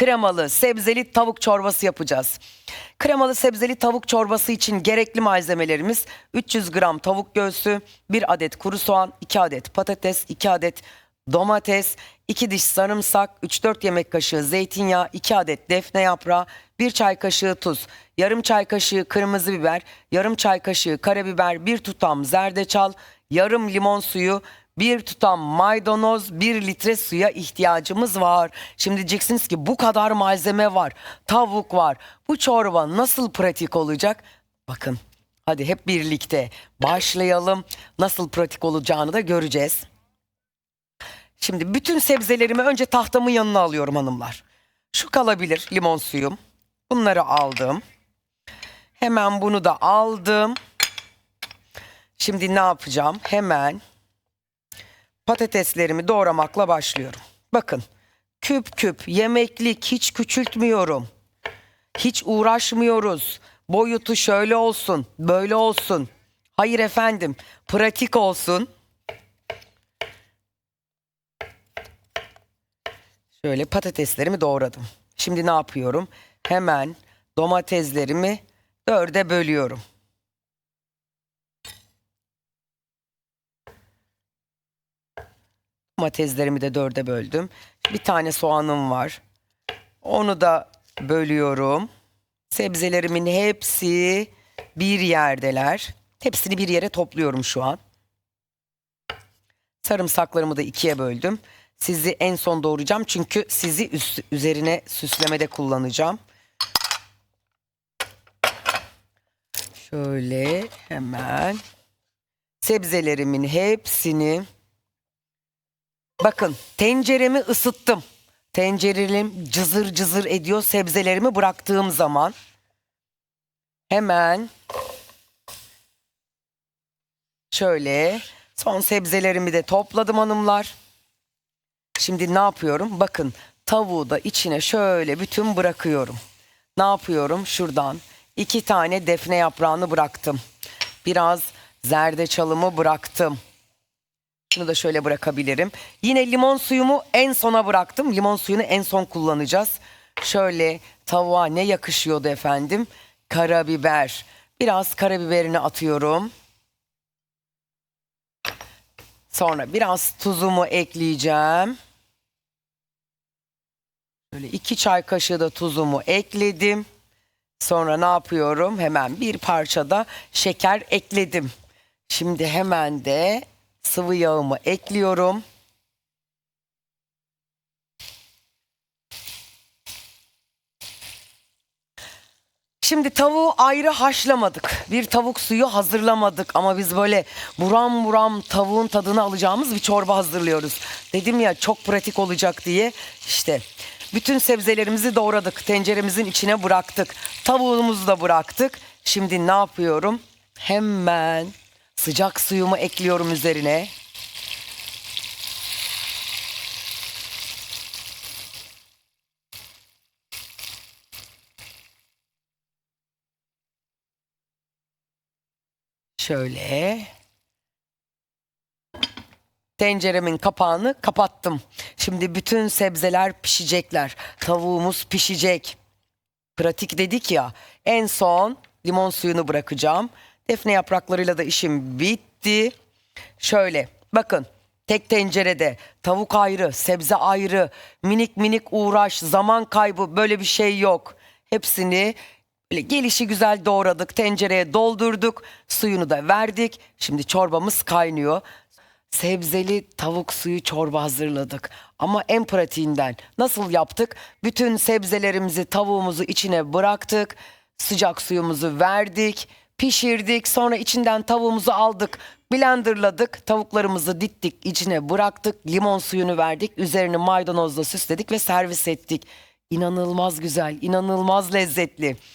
kremalı sebzeli tavuk çorbası yapacağız. Kremalı sebzeli tavuk çorbası için gerekli malzemelerimiz 300 gram tavuk göğsü, 1 adet kuru soğan, 2 adet patates, 2 adet domates, 2 diş sarımsak, 3-4 yemek kaşığı zeytinyağı, 2 adet defne yaprağı, 1 çay kaşığı tuz, yarım çay kaşığı kırmızı biber, yarım çay kaşığı karabiber, 1 tutam zerdeçal, yarım limon suyu, bir tutam maydanoz, bir litre suya ihtiyacımız var. Şimdi diyeceksiniz ki bu kadar malzeme var, tavuk var. Bu çorba nasıl pratik olacak? Bakın hadi hep birlikte başlayalım. Nasıl pratik olacağını da göreceğiz. Şimdi bütün sebzelerimi önce tahtamın yanına alıyorum hanımlar. Şu kalabilir limon suyum. Bunları aldım. Hemen bunu da aldım. Şimdi ne yapacağım? Hemen patateslerimi doğramakla başlıyorum. Bakın küp küp yemeklik hiç küçültmüyorum. Hiç uğraşmıyoruz. Boyutu şöyle olsun, böyle olsun. Hayır efendim, pratik olsun. Şöyle patateslerimi doğradım. Şimdi ne yapıyorum? Hemen domateslerimi dörde bölüyorum. Domateslerimi de dörde böldüm. Bir tane soğanım var. Onu da bölüyorum. Sebzelerimin hepsi bir yerdeler. Hepsini bir yere topluyorum şu an. Sarımsaklarımı da ikiye böldüm. Sizi en son doğrayacağım çünkü sizi üst, üzerine süslemede kullanacağım. Şöyle hemen sebzelerimin hepsini bakın tenceremi ısıttım. Tencerem cızır cızır ediyor sebzelerimi bıraktığım zaman. Hemen şöyle son sebzelerimi de topladım hanımlar. Şimdi ne yapıyorum? Bakın tavuğu da içine şöyle bütün bırakıyorum. Ne yapıyorum? Şuradan iki tane defne yaprağını bıraktım. Biraz zerdeçalımı bıraktım. Şunu da şöyle bırakabilirim. Yine limon suyumu en sona bıraktım. Limon suyunu en son kullanacağız. Şöyle tavuğa ne yakışıyordu efendim? Karabiber. Biraz karabiberini atıyorum. Sonra biraz tuzumu ekleyeceğim. Böyle iki çay kaşığı da tuzumu ekledim. Sonra ne yapıyorum? Hemen bir parça da şeker ekledim. Şimdi hemen de sıvı yağımı ekliyorum. Şimdi tavuğu ayrı haşlamadık. Bir tavuk suyu hazırlamadık ama biz böyle buram buram tavuğun tadını alacağımız bir çorba hazırlıyoruz. Dedim ya çok pratik olacak diye. İşte bütün sebzelerimizi doğradık. Tenceremizin içine bıraktık. Tavuğumuzu da bıraktık. Şimdi ne yapıyorum? Hemen sıcak suyumu ekliyorum üzerine. Şöyle. Tenceremin kapağını kapattım. Şimdi bütün sebzeler pişecekler. Tavuğumuz pişecek. Pratik dedik ya. En son limon suyunu bırakacağım. Defne yapraklarıyla da işim bitti. Şöyle bakın tek tencerede tavuk ayrı, sebze ayrı, minik minik uğraş, zaman kaybı böyle bir şey yok. Hepsini Böyle gelişi güzel doğradık, tencereye doldurduk, suyunu da verdik. Şimdi çorbamız kaynıyor. Sebzeli tavuk suyu çorba hazırladık. Ama en pratiğinden nasıl yaptık? Bütün sebzelerimizi, tavuğumuzu içine bıraktık. Sıcak suyumuzu verdik, pişirdik. Sonra içinden tavuğumuzu aldık, blenderladık. Tavuklarımızı dittik, içine bıraktık. Limon suyunu verdik. Üzerini maydanozla süsledik ve servis ettik. İnanılmaz güzel, inanılmaz lezzetli.